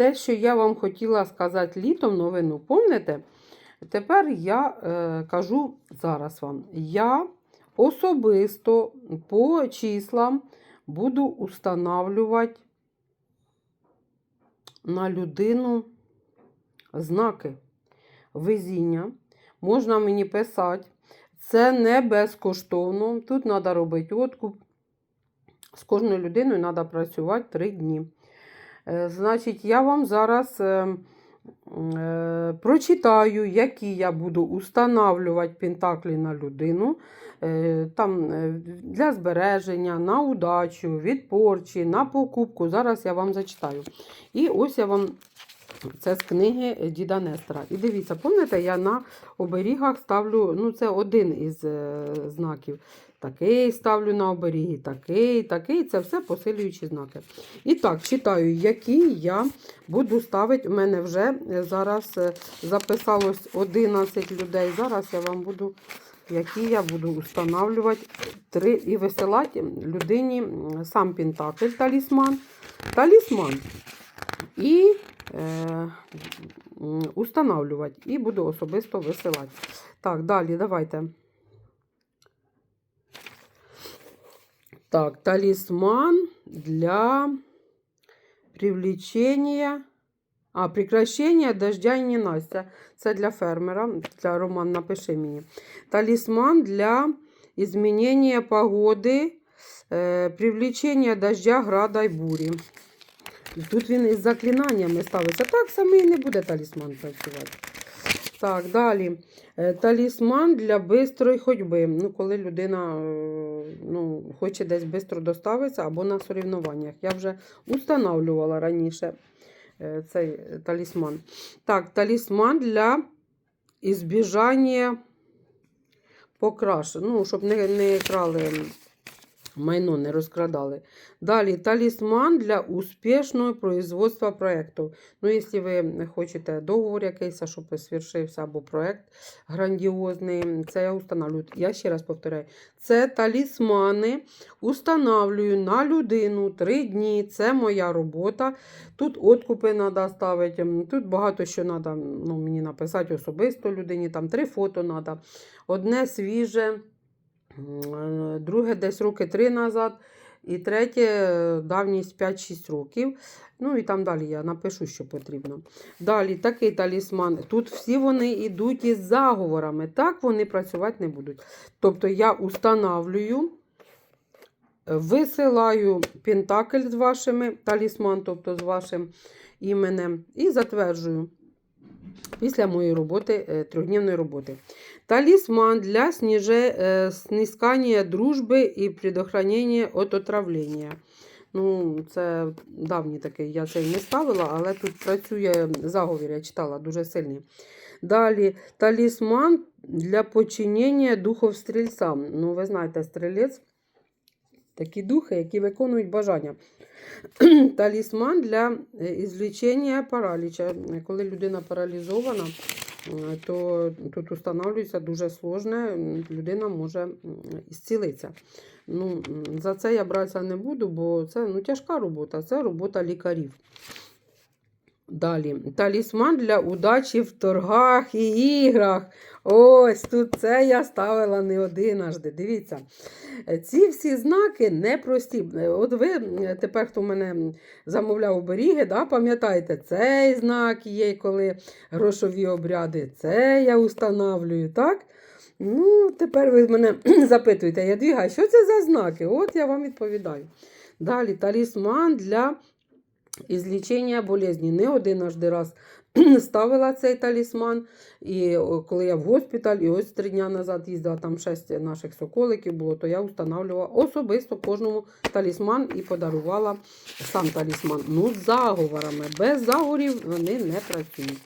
те, що я вам хотіла сказати літом новину, помните? Тепер я е, кажу зараз вам. Я особисто по числам буду устанавлювати на людину знаки везіння. Можна мені писати. Це не безкоштовно. Тут треба робити откуп. З кожною людиною треба працювати 3 дні. Е, Значить, я вам зараз е, е, прочитаю, які я буду устанавлювати пентаклі на людину. Там для збереження, на удачу, від порчі, на покупку. Зараз я вам зачитаю. І ось я вам це з книги Діда Нестора. І дивіться, пам'ятаєте, я на оберігах ставлю, ну це один із знаків. Такий ставлю на оберіги, такий, такий. Це все посилюючі знаки. І так, читаю, які я буду ставити. У мене вже е, зараз е, записалось 11 людей. Зараз я вам буду, які я буду устанавлювати три і висилати людині сам Пентакль, талісман. Талісман. І е, м. І буду особисто висилати. Так, далі, давайте. Так, талисман для привлечения, а, прекращения дождя і ненастя. Це для фермера, для Роман, напиши мені. Талисман для изменения погоди, е, привлечения дождя, града і бурі. Тут він із заклинаннями ставиться. Так само і не буде талісман працювати. Так, далі. Е, Талісман для бистрої ходьби. Ну, коли людина е, ну, хоче десь швидко доставитися або на соревнованнях. Я вже устанавлювала раніше е, цей талісман. Так, талісман для ізбіжання покраш. Ну, щоб не, не крали майно, не розкрадали. Далі талісман для успішного производства проєкту. Ну, якщо ви хочете договор якийсь, щоб свершився, або проєкт грандіозний, це я установлюю. Я ще раз повторяю, це талісмани устанавлюю на людину 3 дні. Це моя робота. Тут откупи треба ставити, тут багато що треба ну, мені написати особисто людині, там три фото треба. Одне свіже. Друге десь роки три назад. І третє е, давність 5-6 років. Ну і там далі я напишу, що потрібно. Далі такий талісман. Тут всі вони йдуть із заговорами. Так вони працювати не будуть. Тобто я устанавлюю, висилаю пентакль з вашими талісман, тобто з вашим іменем, і затверджую після моєї роботи, е, трьохдневної роботи. Талісман для сніже, е, снискання дружби і предохранення від отравлення. Ну, це давній такий, я цей не ставила, але тут працює заговір, я читала дуже сильний. Далі талісман для починення духов стрільцям. Ну, ви знаєте, стрілець такі духи, які виконують бажання. Талісман для е, ізлічення параліча. Коли людина паралізована, е, то тут встановлюється дуже сложне, людина може зцілитися. Ну, за це я братися не буду, бо це ну, тяжка робота, це робота лікарів. Далі. Талісман для удачі в торгах і іграх. Ось тут це я ставила не одинажди. Дивіться. Е, Ці всі знаки непрості. От ви тепер, хто мене замовляв оберіги, да, пам'ятаєте, цей знак є, коли грошові обряди, це я установлюю, так? Ну, тепер ви мене запитуєте, Ядвіга, що це за знаки? От я вам відповідаю. Далі талісман для ізлічення болезні. Не одинажди раз ставила цей талісман. І коли я в госпіталь, і ось три дні назад їздила, там шесть наших соколиків було, то я встановлювала особисто кожному талісман і подарувала сам талісман. Ну, з заговорами. Без заговорів вони не працюють.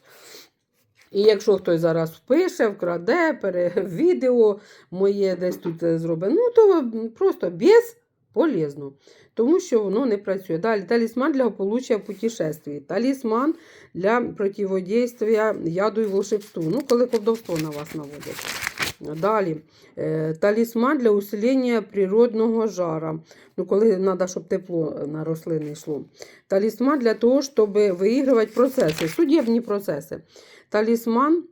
І якщо хтось зараз впише, вкраде, пере... моє десь тут е, зробить, ну то просто без полезно, тому що воно не працює. Далі талісман для получення в путешествии, талісман для противодействия яду і волшебству. Ну, коли колдовство на вас наводять. Далі е, талісман для усилення природного жара. Ну, коли треба, щоб тепло на рослини йшло. Талісман для того, щоб виігрувати процеси, судебні процеси. Талісман